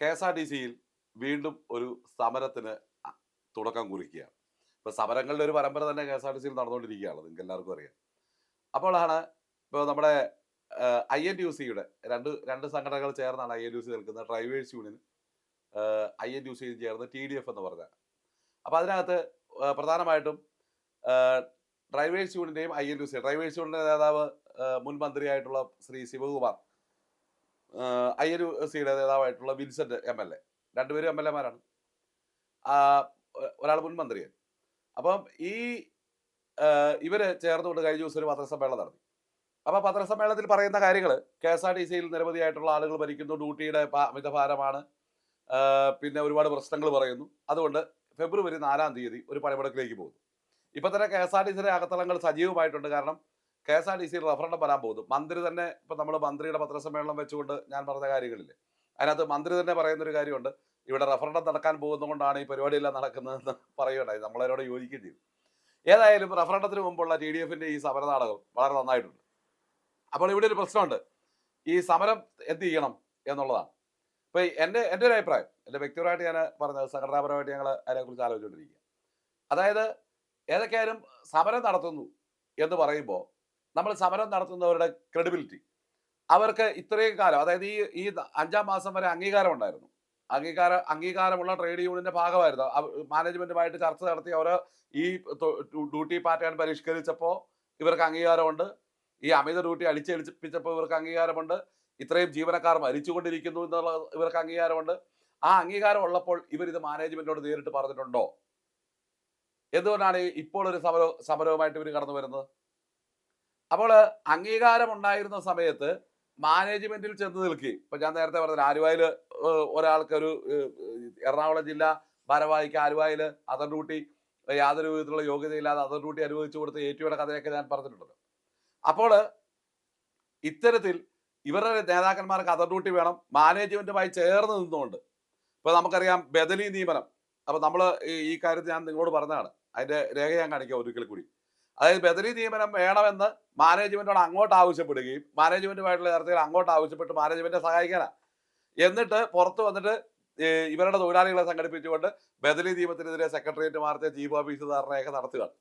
K S R T സിയിൽ വീണ്ടും ഒരു സമരത്തിന് തുടക്കം കുറിക്കുകയാണ്. ഇപ്പൊ സമരങ്ങളുടെ ഒരു പരമ്പര തന്നെ കെ എസ് ആർ ടി സിയിൽ നടന്നുകൊണ്ടിരിക്കുകയാണ്. നിങ്ങൾക്ക് എല്ലാവർക്കും അറിയാം. അപ്പോഴാണ് ഇപ്പോൾ നമ്മുടെ ഐ എൻ യു സിയുടെ രണ്ട് രണ്ട് സംഘടനകൾ ചേർന്നാണ് ഐ എൻ യു സി നിൽക്കുന്നത്. Drivers union I N U സിയും ചേർന്ന് ടി ഡി എഫ് എന്ന് പറഞ്ഞ അപ്പോൾ അതിനകത്ത് പ്രധാനമായിട്ടും drivers യൂണിയന്റെയും I N U C drivers യൂണിയന്റെ നേതാവ് മുൻ മന്ത്രിയായിട്ടുള്ള ശ്രീ ശിവകുമാർ യു സിയുടെ നേതാവായിട്ടുള്ള വിൻസെന്റ് എം എൽ എ. രണ്ടുപേരും എം എൽ എമാരാണ്. ഒരാൾ മുൻ മന്ത്രിയാണ് അപ്പം ഈ ഇവർ ചേർന്നുകൊണ്ട് കഴിഞ്ഞ ദിവസം ഒരു പത്രസമ്മേളനം നടത്തി. അപ്പൊ പത്രസമ്മേളനത്തിൽ പറയുന്ന കാര്യങ്ങൾ കെ എസ് ആർ ടി സിയിൽ നിരവധിയായിട്ടുള്ള ആളുകൾ ഭരിക്കുന്നു ഡ്യൂട്ടിയുടെ അമിതഭാരമാണ് പിന്നെ ഒരുപാട് പ്രശ്നങ്ങൾ പറയുന്നു. അതുകൊണ്ട് ഫെബ്രുവരി നാലാം തീയതി ഒരു പണിമുടക്കിലേക്ക് പോകുന്നു. ഇപ്പൊ തന്നെ കെ എസ് ആർ ടി സിയുടെ അകത്തളങ്ങൾ സജീവമായിട്ടുണ്ട്. കാരണം കെ എസ് ആർ ടി സിയിൽ റഫറൻഡം വരാൻ പോകുന്നു. മന്ത്രി തന്നെ ഇപ്പൊ നമ്മൾ മന്ത്രിയുടെ പത്രസമ്മേളനം വെച്ചുകൊണ്ട് ഞാൻ പറഞ്ഞ കാര്യങ്ങളില്ലേ. അതിനകത്ത് മന്ത്രി തന്നെ പറയുന്ന ഒരു കാര്യമുണ്ട്. ഇവിടെ റഫറണ്ടം നടക്കാൻ പോകുന്നതുകൊണ്ടാണ് ഈ പരിപാടിയെല്ലാം നടക്കുന്നതെന്ന് പറയുകയുണ്ടായി. നമ്മളതിനോട് യോജിക്കുകയും ചെയ്തു ഏതായാലും റഫറണ്ടത്തിന് മുമ്പുള്ള ടി ഡി എഫിന്റെ ഈ സമരനാടകം വളരെ നന്നായിട്ടുണ്ട്. അപ്പോൾ ഇവിടെ ഒരു പ്രശ്നമുണ്ട്. ഈ സമരം എന്ത് ചെയ്യണം എന്നുള്ളതാണ്. ഇപ്പൊ എന്റെ എന്റെ ഒരു അഭിപ്രായം എന്റെ വ്യക്തിപരമായിട്ട് ഞാൻ പറഞ്ഞത് സംഘടനാപരമായിട്ട് ഞങ്ങൾ അതിനെക്കുറിച്ച് ആലോചിച്ചുകൊണ്ടിരിക്കുക അതായത് ഏതൊക്കെയായാലും സമരം നടത്തുന്നു എന്ന് പറയുമ്പോൾ നമ്മൾ സമരം നടത്തുന്നവരുടെ ക്രെഡിബിലിറ്റി അവർക്ക് ഇത്രയും കാലം അതായത് ഈ ഈ അഞ്ചാം മാസം വരെ അംഗീകാരം ഉണ്ടായിരുന്നു. അംഗീകാര അംഗീകാരമുള്ള ട്രേഡ് യൂണിയന്റെ ഭാഗമായിരുന്നു. മാനേജ്മെന്റുമായിട്ട് ചർച്ച നടത്തി അവർ ഈ ഡ്യൂട്ടി പാറ്റേൺ പരിഷ്കരിച്ചപ്പോൾ ഇവർക്ക് അംഗീകാരമുണ്ട്. ഈ അമിത ഡ്യൂട്ടി അടിച്ചേൽപ്പിച്ചപ്പോൾ ഇവർക്ക് അംഗീകാരമുണ്ട്. ഇത്രയും ജീവനക്കാർ മരിച്ചുകൊണ്ടിരിക്കുന്നു എന്നുള്ള ഇവർക്ക് അംഗീകാരമുണ്ട്. ആ അംഗീകാരം ഉള്ളപ്പോൾ ഇവർ ഇത് മാനേജ്മെന്റിനോട് നേരിട്ട് പറഞ്ഞിട്ടുണ്ടോ? എന്തുകൊണ്ടാണ് ഇപ്പോൾ ഒരു സമര സമരവുമായിട്ട് ഇവർ കടന്നു വരുന്നത് അപ്പോൾ അംഗീകാരം ഉണ്ടായിരുന്ന സമയത്ത് മാനേജ്മെന്റിൽ ചെന്ന് നിൽക്കി. ഇപ്പൊ ഞാൻ നേരത്തെ പറഞ്ഞത് ആലുവായിൽ ഒരാൾക്കൊരു എറണാകുളം ജില്ല ഭാരവാഹിക്ക് ആലുവായിൽ അതർ ഡ്യൂട്ടി യാതൊരു വിധത്തിലുള്ള യോഗ്യതയില്ലാതെ അതർ ഡ്യൂട്ടി അനുവദിച്ചു കൊടുത്ത് ഏറ്റുയുടെ കഥയൊക്കെ ഞാൻ പറഞ്ഞിട്ടുണ്ടല്ലോ അപ്പോൾ ഇത്തരത്തിൽ ഇവരുടെ നേതാക്കന്മാർക്ക് അതർ ഡ്യൂട്ടി വേണം മാനേജ്മെന്റുമായി ചേർന്ന് നിന്നുകൊണ്ട്. ഇപ്പൊ നമുക്കറിയാം ബദലി നിയമനം. അപ്പൊ നമ്മൾ ഈ കാര്യത്തിൽ ഞാൻ നിങ്ങളോട് പറഞ്ഞതാണ്. അതിന്റെ രേഖ ഞാൻ കാണിക്കാം ഒരിക്കൽ കൂടി. അതായത് ബദലി നിയമനം വേണമെന്ന് മാനേജ്മെന്റോട് അങ്ങോട്ട് ആവശ്യപ്പെടുകയും മാനേജ്മെന്റുമായിട്ടുള്ള ചർച്ചകൾ അങ്ങോട്ട് ആവശ്യപ്പെട്ട് മാനേജ്മെന്റിനെ സഹായിക്കാനാ എന്നിട്ട് പുറത്ത് വന്നിട്ട് ഇവരുടെ തൊഴിലാളികളെ സംഘടിപ്പിച്ചുകൊണ്ട് ബദലി നിയമത്തിനെതിരെ സെക്രട്ടേറിയറ്റ് ചീഫ് ഓഫീസ് ധാരണയൊക്കെ നടത്തുകയാണ്.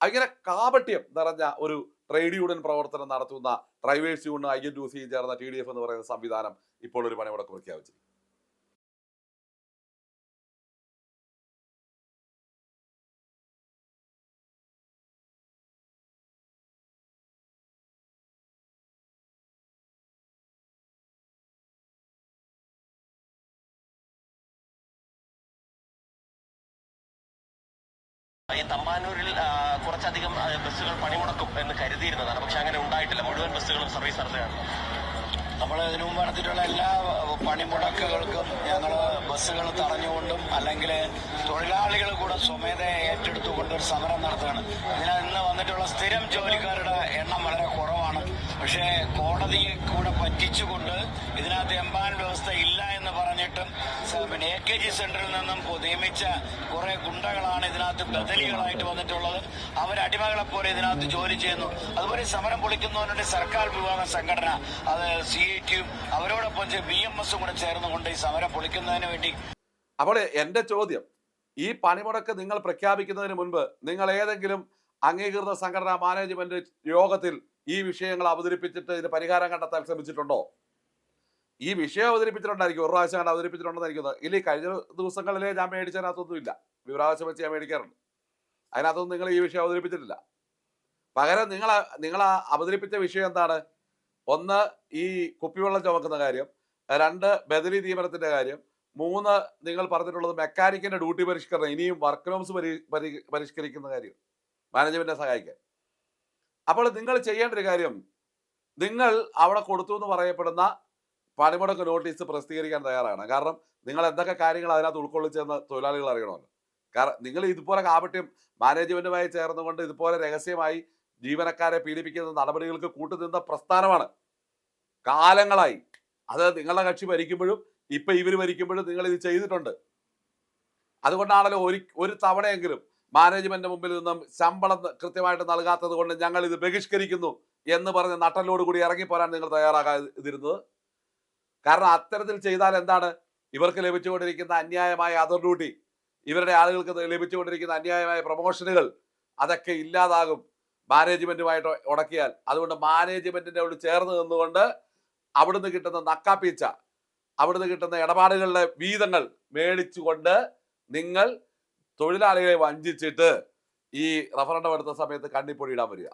അങ്ങനെ കാപട്യം നിറഞ്ഞ ഒരു ട്രേഡ് യൂണിയൻ പ്രവർത്തനം നടത്തുന്ന drivers union I N U C ചേർന്ന ടി ഡി എഫ് എന്ന് പറയുന്ന സംവിധാനം ഇപ്പോൾ ഒരു പണിമുടക്ക് പ്രഖ്യാപിച്ചു ഈ തമ്പാനൂരിൽ കുറച്ചധികം ബസ്സുകൾ പണിമുടക്കും എന്ന് കരുതിയിരുന്നതാണ്. പക്ഷെ അങ്ങനെ ഉണ്ടായിട്ടില്ല. മുഴുവൻ ബസ്സുകളും സർവീസ് നടത്തുകയാണ്. നമ്മൾ ഇതിനു മുമ്പ് നടത്തിയിട്ടുള്ള എല്ലാ പണിമുടക്കുകൾക്കും ഞങ്ങൾ ബസ്സുകൾ തടഞ്ഞുകൊണ്ടും അല്ലെങ്കിൽ തൊഴിലാളികൾ കൂടെ സ്വമേധയെ ഏറ്റെടുത്തുകൊണ്ട് ഒരു സമരം നടത്തുകയാണ്. അതിനാൽ ഇന്ന് വന്നിട്ടുള്ള സ്ഥിരം ജോലിക്കാരുടെ എണ്ണം വളരെ കുറവാണ്. പക്ഷേ കോടതിയെ കൂടെ പറ്റിച്ചുകൊണ്ട് ഇതിനകത്ത് എംപാൻ വ്യവസ്ഥ ഇല്ല എന്ന് പറഞ്ഞിട്ടും പിന്നെ എ കെ ജി സെന്ററിൽ നിന്നും നിയമിച്ച കുറെ ഗുണ്ടകളാണ് ഇതിനകത്ത് ബദലികളായിട്ട് വന്നിട്ടുള്ളത്. അവർ അടിമകളെ പോലെ ഇതിനകത്ത് ജോലി ചെയ്യുന്നു. അതുപോലെ സമരം പൊളിക്കുന്നവരുടെ സർക്കാർ വിഭാഗ സംഘടന അത് സി ഐ ടിയും അവരോടൊപ്പം ബി എം എസും കൂടെ ചേർന്നുകൊണ്ട് ഈ സമരം പൊളിക്കുന്നതിന് വേണ്ടി അപ്പോൾ എന്റെ ചോദ്യം ഈ പണിമുടക്ക് നിങ്ങൾ പ്രഖ്യാപിക്കുന്നതിന് മുൻപ് നിങ്ങൾ ഏതെങ്കിലും അംഗീകൃത സംഘടനാ മാനേജ്മെന്റ് യോഗത്തിൽ ഈ വിഷയങ്ങൾ അവതരിപ്പിച്ചിട്ട് ഇതിന് പരിഹാരം കണ്ടെത്താൻ ശ്രമിച്ചിട്ടുണ്ടോ? ഈ വിഷയം അവതരിപ്പിച്ചിട്ടുണ്ടായിരിക്കും. ഒരു പ്രാവശ്യം കണ്ട് അവതരിപ്പിച്ചിട്ടുണ്ടെന്നായിരിക്കും. ഇല്ല കഴിഞ്ഞ ദിവസങ്ങളിലെ ഞാൻ മേടിച്ചതിനകത്തൊന്നും ഇല്ല വിവരാവകാശം വെച്ച് ഞാൻ മേടിക്കാറുണ്ട്. അതിനകത്തൊന്നും നിങ്ങൾ ഈ വിഷയം അവതരിപ്പിച്ചിട്ടില്ല. പകരം നിങ്ങൾ നിങ്ങൾ അവതരിപ്പിച്ച വിഷയം എന്താണ്? ഒന്ന് ഈ കുപ്പിവെള്ളം ചുമക്കുന്ന കാര്യം രണ്ട് ബദലി നിയമനത്തിന്റെ കാര്യം മൂന്ന് നിങ്ങൾ പറഞ്ഞിട്ടുള്ളത് മെക്കാനിക്കിന്റെ ഡ്യൂട്ടി പരിഷ്കരണം ഇനിയും വർക്ക് നോംസ് പരി- പരിഷ്കരിക്കുന്ന കാര്യം. മാനേജ്മെന്റിനെ സഹായിക്കാൻ. അപ്പോൾ നിങ്ങൾ ചെയ്യേണ്ട ഒരു കാര്യം. നിങ്ങൾ അവിടെ കൊടുത്തു എന്ന് പറയപ്പെടുന്ന പണിമുടക്ക് നോട്ടീസ് പ്രസിദ്ധീകരിക്കാൻ തയ്യാറാണ്. കാരണം നിങ്ങൾ എന്തൊക്കെ കാര്യങ്ങൾ അതിനകത്ത് ഉൾക്കൊള്ളിച്ചെന്ന് തൊഴിലാളികൾ അറിയണമല്ലോ. കാരണം നിങ്ങൾ ഇതുപോലെ കാപട്യം മാനേജ്മെന്റുമായി ചേർന്നുകൊണ്ട് ഇതുപോലെ രഹസ്യമായി ജീവനക്കാരെ പീഡിപ്പിക്കുന്ന നടപടികൾക്ക് കൂട്ടുനിന്ന പ്രസ്ഥാനമാണ്. കാലങ്ങളായി. അത് നിങ്ങളുടെ കക്ഷി ഭരിക്കുമ്പോഴും ഇപ്പൊ ഇവർ ഭരിക്കുമ്പോഴും നിങ്ങൾ ഇത് ചെയ്തിട്ടുണ്ട്. അതുകൊണ്ടാണല്ലോ ഒരു ഒരു തവണയെങ്കിലും മാനേജ്മെന്റ് മുമ്പിൽ നിന്നും ശമ്പളം കൃത്യമായിട്ട് നൽകാത്തത് കൊണ്ട് ഞങ്ങൾ ഇത് ബഹിഷ്കരിക്കുന്നു എന്ന് പറഞ്ഞ് നട്ടലോട് കൂടി ഇറങ്ങിപ്പോരാൻ നിങ്ങൾ തയ്യാറാകാതിരുന്നത്. കാരണം അത്തരത്തിൽ ചെയ്താൽ എന്താണ്? ഇവർക്ക് ലഭിച്ചുകൊണ്ടിരിക്കുന്ന അന്യായമായ അതർ ഡ്യൂട്ടി ഇവരുടെ ആളുകൾക്ക് ലഭിച്ചുകൊണ്ടിരിക്കുന്ന അന്യായമായ പ്രൊമോഷനുകൾ അതൊക്കെ ഇല്ലാതാകും. മാനേജ്മെന്റുമായിട്ട് ഉടക്കിയാൽ. അതുകൊണ്ട് മാനേജ്മെന്റിന്റെ ഉള്ളിൽ ചേർന്ന് നിന്നുകൊണ്ട് അവിടുന്ന് കിട്ടുന്ന നക്കാപ്പീച്ച അവിടുന്ന് കിട്ടുന്ന ഇടപാടുകളുടെ വീതങ്ങൾ മേടിച്ചുകൊണ്ട് നിങ്ങൾ തൊഴിലാളികളെ വഞ്ചിച്ചിട്ട് ഈ റഫറണ്ടം എടുത്ത സമയത്ത് കണ്ണിപ്പൊടി ഇടാൻ വരിക.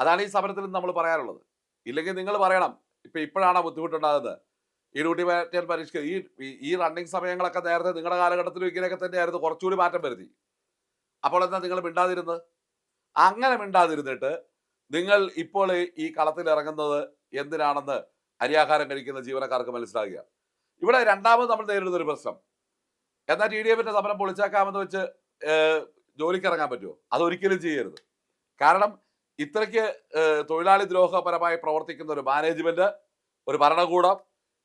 അതാണ് ഈ സമരത്തിൽ നമ്മൾ പറയാനുള്ളത്. ഇല്ലെങ്കിൽ നിങ്ങൾ പറയണം ഇപ്പൊ ഇപ്പോഴാണ് ബുദ്ധിമുട്ടുണ്ടാകുന്നത്? ഈ ഡ്യൂട്ടി മാറ്റാൻ പരിഷ്കരി ഈ ഈ- റണ്ണിങ് സമയങ്ങളൊക്കെ നേരത്തെ നിങ്ങളുടെ കാലഘട്ടത്തിലും ഇങ്ങനെയൊക്കെ തന്നെയായിരുന്നു. കുറച്ചുകൂടി മാറ്റം വരുത്തി. അപ്പോൾ എന്താ നിങ്ങൾ മിണ്ടാതിരുന്നത്? അങ്ങനെ മിണ്ടാതിരുന്നിട്ട് നിങ്ങൾ ഇപ്പോൾ ഈ കളത്തിൽ ഇറങ്ങുന്നത് എന്തിനാണെന്ന് അരിയാഹാരം കഴിക്കുന്ന ജീവനക്കാർക്ക് മനസ്സിലാകുക. ഇവിടെ രണ്ടാമത് നമ്മൾ നേരിടുന്ന ഒരു പ്രശ്നം. എന്നാൽ ടി ഡി എഫിന്റെ സമരം പൊളിച്ചാക്കാമെന്ന് വെച്ച് ജോലിക്ക് ഇറങ്ങാൻ പറ്റുമോ? അതൊരിക്കലും ചെയ്യരുത്. കാരണം ഇത്രയ്ക്ക് തൊഴിലാളി ദ്രോഹപരമായി പ്രവർത്തിക്കുന്ന ഒരു മാനേജ്മെന്റ് ഒരു ഭരണകൂടം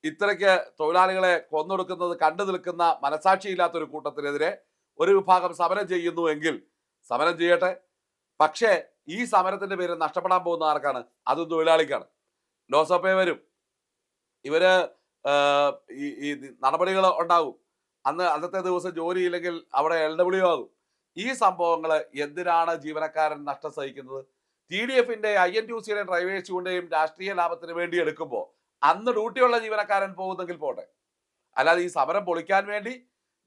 ഇത്രയ്ക്ക് തൊഴിലാളികളെ കൊന്നൊടുക്കുന്നത് കണ്ടു നിൽക്കുന്ന മനസാക്ഷിയില്ലാത്ത ഒരു കൂട്ടത്തിനെതിരെ ഒരു വിഭാഗം സമരം ചെയ്യുന്നു എങ്കിൽ സമരം ചെയ്യട്ടെ. പക്ഷേ ഈ സമരത്തിന്റെ പേരിൽ നഷ്ടപ്പെടാൻ പോകുന്ന ആർക്കാണ്? അതും തൊഴിലാളിക്കാണ്. ലോസപ്പേ വരും. ഇവർ ഈ നടപടികൾ ഉണ്ടാകും. അന്ന് അന്നത്തെ ദിവസം ജോലി ഇല്ലെങ്കിൽ അവിടെ എൽ ഡബ്ല്യു ആകും. ഈ സംഭവങ്ങൾ എന്തിനാണ് ജീവനക്കാരൻ നഷ്ടം സഹിക്കുന്നത്? ടി ഡി എഫിന്റെ ഐ എൻ ടി സിയുടെ ഡ്രൈവേഴ്സ് കൊണ്ടേയും രാഷ്ട്രീയ ലാഭത്തിന് വേണ്ടി എടുക്കുമ്പോൾ അന്ന് ഡ്യൂട്ടിയുള്ള ജീവനക്കാരൻ പോകുന്നെങ്കിൽ പോട്ടെ. അല്ലാതെ ഈ സമരം പൊളിക്കാൻ വേണ്ടി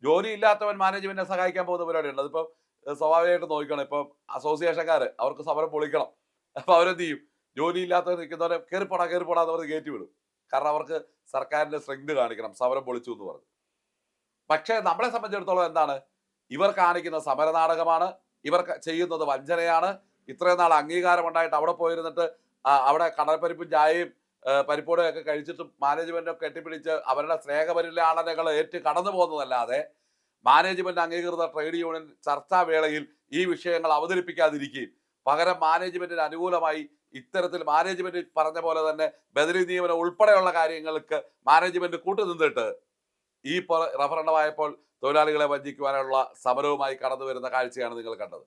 ജോലി ഇല്ലാത്തവൻ മാനേജ്മെന്റിനെ സഹായിക്കാൻ പോകുന്ന പരിപാടിയുണ്ട് അതിപ്പം സ്വാഭാവികമായിട്ട് നോക്കണം. ഇപ്പം അസോസിയേഷൻകാർ അവർക്ക് സമരം പൊളിക്കണം. അപ്പൊ അവരെന്ത് ചെയ്യും? ജോലി ഇല്ലാത്തവർ നിൽക്കുന്നവരെ കയറിപ്പോടാ കയറിപ്പോടാ എന്ന് കയറ്റി വിടും. കാരണം അവർക്ക് സർക്കാരിന്റെ സ്ട്രെങ്ത് കാണിക്കണം. സമരം പൊളിച്ചു എന്ന് പറഞ്ഞു. പക്ഷേ നമ്മളെ സംബന്ധിച്ചിടത്തോളം എന്താണ്? ഇവർ കാണിക്കുന്ന സമരനാടകമാണ്. ഇവർ ചെയ്യുന്നത് വഞ്ചനയാണ്. ഇത്രയും നാൾ അംഗീകാരം ഉണ്ടായിട്ട് അവിടെ പോയിരുന്നിട്ട് അവിടെ കടൽപ്പരിപ്പും ചായയും പരിപ്പോടും ഒക്കെ കഴിച്ചിട്ട് മാനേജ്മെന്റൊക്കെ കെട്ടിപ്പിടിച്ച് അവരുടെ സ്നേഹപരിലാളനകൾ ഏറ്റ് കടന്നു പോകുന്നതല്ലാതെ മാനേജ്മെന്റ് അംഗീകൃത ട്രേഡ് യൂണിയൻ ചർച്ചാവേളയിൽ ഈ വിഷയങ്ങൾ അവതരിപ്പിക്കാതിരിക്കുകയും പകരം മാനേജ്മെന്റിന് അനുകൂലമായി ഇത്തരത്തിൽ മാനേജ്മെന്റ് പറഞ്ഞ പോലെ തന്നെ ബദലി നിയമനം ഉൾപ്പെടെയുള്ള കാര്യങ്ങൾക്ക് മാനേജ്മെന്റ് കൂട്ടുനിന്നിട്ട് ഈ റഫറണ്ടമായപ്പോൾ തൊഴിലാളികളെ വഞ്ചിക്കുവാനുള്ള സമരവുമായി കടന്നു വരുന്ന കാഴ്ചയാണ് നിങ്ങൾ കണ്ടത്.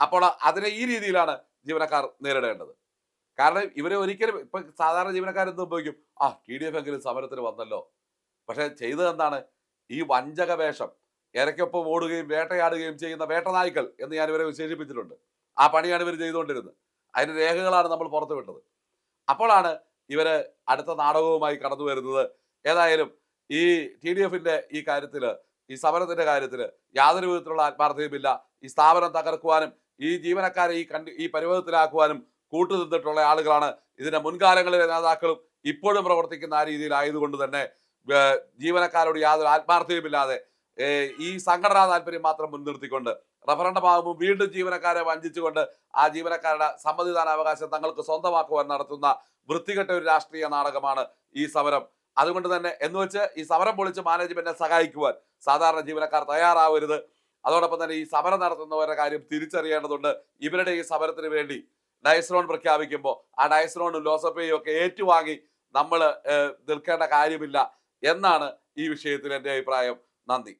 അപ്പോൾ അതിനെ ഈ രീതിയിലാണ് ജീവനക്കാർ നേരിടേണ്ടത്. കാരണം ഇവരെ ഒരിക്കലും ഇപ്പൊ സാധാരണ ജീവനക്കാർ എന്ത് സംഭവിക്കും? ആ ടി ഡി എഫ് എങ്കിലും സമരത്തിന് വന്നല്ലോ. പക്ഷെ ചെയ്തത് എന്താണ്? ഈ വഞ്ചക വേഷം ഇരയ്ക്കൊപ്പം ഓടുകയും വേട്ടയാടുകയും ചെയ്യുന്ന വേട്ടനായ്ക്കൾ എന്ന് ഞാൻ ഇവരെ വിശേഷിപ്പിച്ചിട്ടുണ്ട്. ആ പണിയാണ് ഇവർ ചെയ്തുകൊണ്ടിരുന്നത്. അതിന്റെ രേഖകളാണ് നമ്മൾ പുറത്തുവിട്ടത്. അപ്പോഴാണ് ഇവർ അടുത്ത നാടകവുമായി കടന്നു വരുന്നത്. ഏതായാലും ഈ ടി ഡി എഫിന്റെ ഈ കാര്യത്തിൽ ഈ സമരത്തിന്റെ കാര്യത്തിൽ യാതൊരു വിധത്തിലുള്ള ആത്മാർത്ഥതയുമില്ല. ഈ സ്ഥാപനം തകർക്കുവാനും ഈ ജീവനക്കാരെ ഈ കണ്ടി ഈ പരുവത്തിലാക്കുവാനും കൂട്ടുനിന്നിട്ടുള്ള ആളുകളാണ് ഇതിന്റെ മുൻകാലങ്ങളിലെ നേതാക്കളും ഇപ്പോഴും പ്രവർത്തിക്കുന്ന ആ രീതിയിലായതുകൊണ്ട് തന്നെ ജീവനക്കാരോട് യാതൊരു ആത്മാർത്ഥതയുമില്ലാതെ ഈ സംഘടനാ താല്പര്യം മാത്രം മുൻനിർത്തിക്കൊണ്ട് റഫറണ്ടം ആകുമ്പോൾ വീണ്ടും ജീവനക്കാരെ വഞ്ചിച്ചുകൊണ്ട് ആ ജീവനക്കാരുടെ സമ്മതിദാനാവകാശം തങ്ങൾക്ക് സ്വന്തമാക്കുവാൻ നടത്തുന്ന വൃത്തികെട്ട ഒരു രാഷ്ട്രീയ നാടകമാണ് ഈ സമരം. അതുകൊണ്ട് തന്നെ എന്ന് വെച്ച് ഈ സമരം പൊളിച്ച് മാനേജ്മെന്റിനെ സഹായിക്കുവാൻ സാധാരണ ജീവനക്കാർ തയ്യാറാവരുത്. അതോടൊപ്പം തന്നെ ഈ സമരം നടത്തുന്നവരുടെ കാര്യം തിരിച്ചറിയേണ്ടതുണ്ട്. ഇവരുടെ ഈ സമരത്തിന് വേണ്ടി ഡയസ്ലോൺ പ്രഖ്യാപിക്കുമ്പോൾ ആ ഡയസ്ലോണും ലോസപ്പേയും ഒക്കെ ഏറ്റുവാങ്ങി നമ്മൾ നിൽക്കേണ്ട കാര്യമില്ല എന്നാണ് ഈ വിഷയത്തിൽ എന്റെ അഭിപ്രായം. നന്ദി.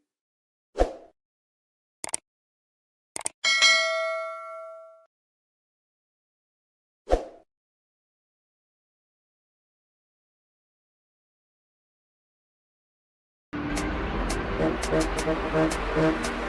Thank you.